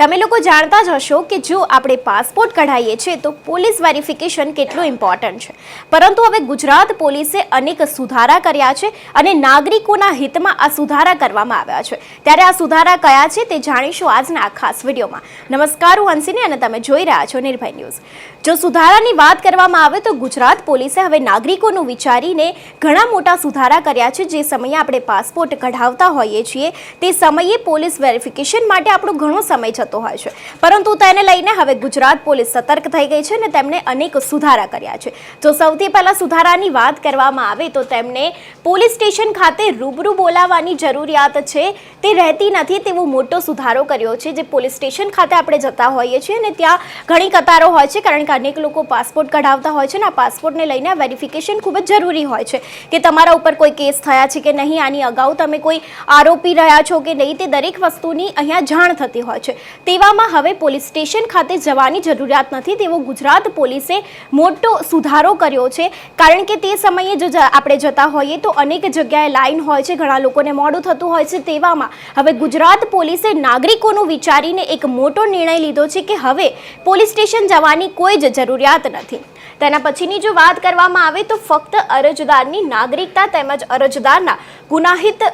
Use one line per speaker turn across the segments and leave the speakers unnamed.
તમે લોકો જાણતા જ હશો કે જો આપણે પાસપોર્ટ કઢાવીએ છીએ તો પોલીસ વેરિફિકેશન કેટલું ઇમ્પોર્ટન્ટ છે. પરંતુ હવે ગુજરાત પોલીસે અનેક સુધારા કર્યા છે અને નાગરિકોના હિતમાં આ સુધારા કરવામાં આવ્યા છે. ત્યારે આ સુધારા કયા છે તે જાણીશું આજના આ ખાસ વિડીયોમાં. નમસ્કાર, હું અંશીને અને તમે જોઈ રહ્યા છો નિર્ભય ન્યૂઝ. જો સુધારાની વાત કરવામાં આવે તો ગુજરાત પોલીસે હવે નાગરિકોનું વિચારીને ઘણા મોટા સુધારા કર્યા છે. જે સમયે આપણે પાસપોર્ટ કઢાવતા હોઈએ છીએ, તે સમયે પોલીસ વેરિફિકેશન માટે આપણો ઘણો સમય જતો હોય છે. પરંતુ તેને લઈને હવે ગુજરાત પોલીસ સતર્ક થઈ ગઈ છે અને તેમણે અનેક સુધારા કર્યા છે. જો સૌથી પહેલાં સુધારાની વાત કરવામાં આવે તો તેમને પોલીસ સ્ટેશન ખાતે રૂબરૂ બોલાવવાની જરૂરિયાત છે. તે રહેતી નથી તેવો મોટો સુધારો કર્યો છે, જે પોલીસ સ્ટેશન ખાતે આપણે જતા હોઈએ છીએ અને ત્યાં ઘણી કતારો હોય છે, કારણ કે અનેક લોકો પાસપોર્ટ કઢાવતા હોય છે અને આ પાસપોર્ટને લઈને વેરિફિકેશન ખૂબ જ જરૂરી હોય છે કે તમારા ઉપર કોઈ કેસ થયા છે કે નહીં, આની અગાઉ તમે કોઈ આરોપી રહ્યા છો કે નહીં તે દરેક વસ્તુની અહીંયા જાણ થતી હોય છે. તેવામાં હવે પોલીસ સ્ટેશન ખાતે જવાની જરૂરિયાત નથી તેવો ગુજરાત પોલીસે મોટો સુધારો કર્યો છે. કારણ કે તે સમયે જો આપણે જતા હોઈએ તો અનેક જગ્યાએ લાઈન હોય છે, ઘણા લોકોને મોડું થતું હોય છે. તેવામાં હવે ગુજરાત પોલીસે નાગરિકોનું વિચારીને એક મોટો નિર્ણય લીધો છે કે હવે પોલીસ સ્ટેશન જવાની કોઈ જ જરૂરિયાત નથી. તેના પછીની જો વાત કરવામાં આવે તો ફક્ત અરજદારની નાગરિકતા તેમજ અરજદારના ગુનાહિત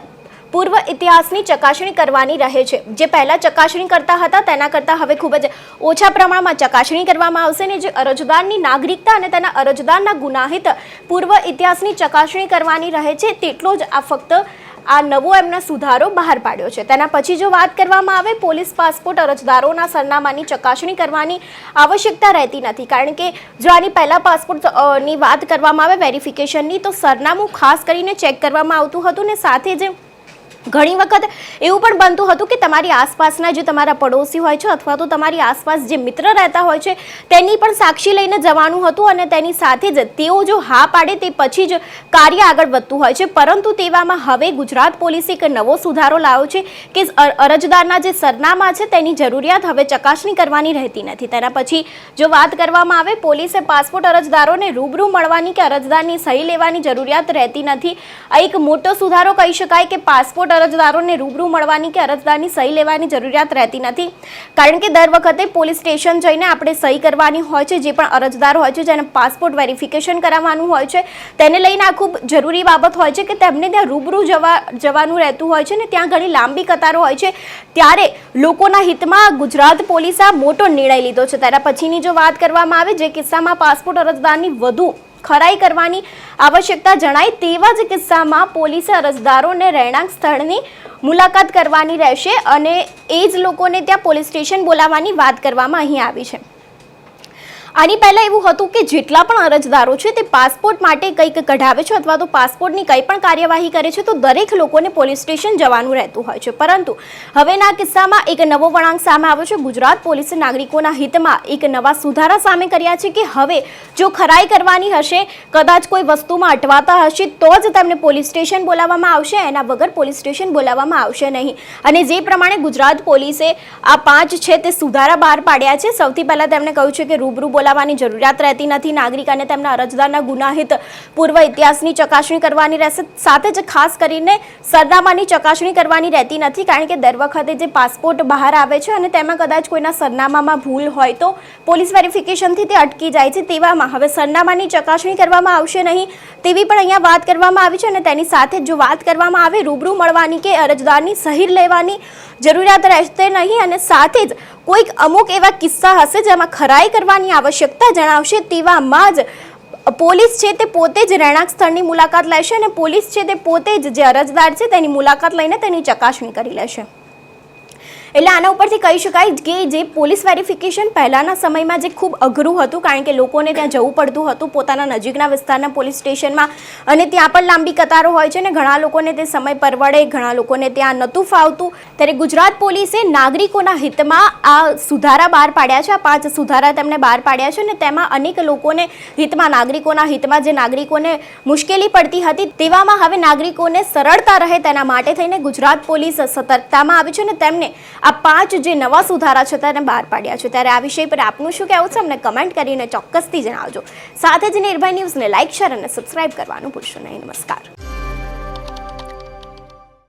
પૂર્વ ઇતિહાસની ચકાસણી કરવાની રહે છે. જે પહેલાં ચકાસણી કરતા હતા, તેના કરતાં હવે ખૂબ જ ઓછા પ્રમાણમાં ચકાસણી કરવામાં આવશે ને જે અરજદારની નાગરિકતા અને તેના અરજદારના ગુનાહિત પૂર્વ ઇતિહાસની ચકાસણી કરવાની રહે છે, તેટલો જ આ ફક્ત આ નવો એમનો સુધારો બહાર પાડ્યો છે. તેના પછી જો વાત કરવામાં આવે, પોલીસ પાસપોર્ટ અરજદારોના સરનામાની ચકાસણી કરવાની આવશ્યકતા રહેતી નથી. કારણ કે જો આની પહેલાં પાસપોર્ટની વાત કરવામાં આવે, વેરિફિકેશનની, તો સરનામું ખાસ કરીને ચેક કરવામાં આવતું હતું ને સાથે જ ઘણી વખત એવું પણ બનતું હતું કે તમારી આસપાસના જે તમારા પડોશી હોય છે અથવા તો તમારી આસપાસ જે મિત્ર રહેતા હોય છે, તેની પણ સાક્ષી લઈને જવાનું હતું અને તેની સાથે જ તેઓ જો હા પાડે તે પછી જ કાર્ય આગળ વધતું હોય છે. પરંતુ તેવામાં હવે ગુજરાત પોલીસે એક નવો સુધારો લાવ્યો છે કે અરજદારના જે સરનામા છે તેની જરૂરિયાત હવે ચકાસણી કરવાની રહેતી નથી. તેના પછી જો વાત કરવામાં આવે, પોલીસે પાસપોર્ટ અરજદારોને રૂબરૂ મળવાની કે અરજદારની સહી લેવાની જરૂરિયાત રહેતી નથી. આ એક મોટો સુધારો કહી શકાય કે પાસપોર્ટ અરજદારોને રૂબરૂ મળવાની કે અરજદારની સહી લેવાની જરૂરિયાત રહેતી નથી. કારણ કે દર વખતે પોલીસ સ્ટેશન જઈને આપણે સહી કરવાની હોય છે, જે પણ અરજદાર હોય છે, જેને પાસપોર્ટ વેરિફિકેશન કરાવવાનું હોય છે, તેને લઈને આ ખૂબ જરૂરી બાબત હોય છે કે તેમને ત્યાં રૂબરૂ જવા, જવાનું રહેતું હોય છે ને ત્યાં ઘણી લાંબી કતારો હોય છે. ત્યારે લોકોના હિતમાં ગુજરાત પોલીસે મોટો નિર્ણય લીધો છે. ત્યારે પછીની જો વાત કરવામાં આવે, જે કિસ્સામાં પાસપોર્ટ અરજદારની વધુ ખરાઈ કરવાની આવશ્યકતા જણાય તેવા જ કિસ્સામાં પોલીસે અરજદારોને રહેણાંક સ્થળની મુલાકાત કરવાની રહેશે અને એ જ લોકોને ત્યાં પોલીસ સ્ટેશન બોલાવવાની વાત કરવામાં અહીં આવી છે. આની પહેલાં એવું હતું કે જેટલા પણ અરજદારો છે તે પાસપોર્ટ માટે કંઈક કઢાવે છે અથવા તો પાસપોર્ટની કંઈ પણ કાર્યવાહી કરે છે, તો દરેક લોકોને પોલીસ સ્ટેશન જવાનું રહેતું હોય છે. પરંતુ હવેના કિસ્સામાં એક નવો વળાંક સામે આવ્યો છે. ગુજરાત પોલીસે નાગરિકોના હિતમાં એક નવા સુધારા સામે કર્યા છે કે હવે જો ખરાઈ કરવાની હશે, કદાચ કોઈ વસ્તુમાં અટવાતા હશે, તો જ તેમને પોલીસ સ્ટેશન બોલાવવામાં આવશે, એના વગર પોલીસ સ્ટેશન બોલાવવામાં આવશે નહીં. અને જે પ્રમાણે ગુજરાત પોલીસે આ પાંચ છે તે સુધારા બહાર પાડ્યા છે, સૌથી પહેલાં તેમણે કહ્યું છે કે રૂબરૂ બોલાવવાની જરૂરિયાત રહેતી નથી. નાગરિક અને તેમના અરજદારના ગુનાહિત પૂર્વ ઇતિહાસની ચકાસણી કરવાની રહેશે. સાથે જ ખાસ કરીને સરનામાની ચકાસણી કરવાની રહેતી નથી, કારણ કે દર વખતે જે પાસપોર્ટ બહાર આવે છે અને તેમાં કદાચ કોઈના સરનામામાં ભૂલ હોય તો પોલીસ વેરિફિકેશનથી તે અટકી જાય છે તેવામાં. હવે સરનામાની ચકાસણી કરવામાં આવશે નહીં તેવી પણ અહીંયા વાત કરવામાં આવી છે અને તેની સાથે જો વાત કરવામાં આવે, રૂબરૂ મળવાની કે અરજદારની સહી લેવાની જરૂરિયાત રહેશે નહીં અને સાથે જ કોઈક અમુક એવા કિસ્સા હશે જેમાં ખરાઈ કરવાની આવશ્યકતા જણાવશે તેવામાં જ પોલીસ છે તે પોતે જ રહેણાંક સ્થળની મુલાકાત લેશે અને પોલીસ છે તે પોતે જ જે અરજદાર છે તેની મુલાકાત લઈને તેની ચકાસણી કરી લેશે. એટલે આના ઉપરથી કહી શકાય કે જે પોલીસ વેરિફિકેશન પહેલાંના સમયમાં જે ખૂબ અઘરું હતું, કારણ કે લોકોને ત્યાં જવું પડતું હતું, પોતાના નજીકના વિસ્તારના પોલીસ સ્ટેશનમાં, અને ત્યાં પણ લાંબી કતારો હોય છે ને ઘણા લોકોને તે સમય પરવડે, ઘણા લોકોને ત્યાં નહોતું ફાવતું. ત્યારે ગુજરાત પોલીસે નાગરિકોના હિતમાં આ સુધારા બહાર પાડ્યા છે, આ પાંચ સુધારા તેમણે બહાર પાડ્યા છે અને તેમાં અનેક લોકોને હિતમાં, નાગરિકોના હિતમાં જે નાગરિકોને મુશ્કેલી પડતી હતી તેવામાં હવે નાગરિકોને સરળતા રહે તેના માટે થઈને ગુજરાત પોલીસ સતર્કતામાં આવી છે અને તેમને આ પાંચ જે નવા સુધારા છે તેને બહાર પાડ્યા છે. ત્યારે આ વિષય પર આપનું શું કહેવું છે અમને કમેન્ટ કરીને ચોક્કસથી જણાવજો. સાથે જ નિર્ભય ન્યૂઝને લાઇક શેર અને સબસ્ક્રાઇબ કરવાનું ભૂલશો નહીં. નમસ્કાર.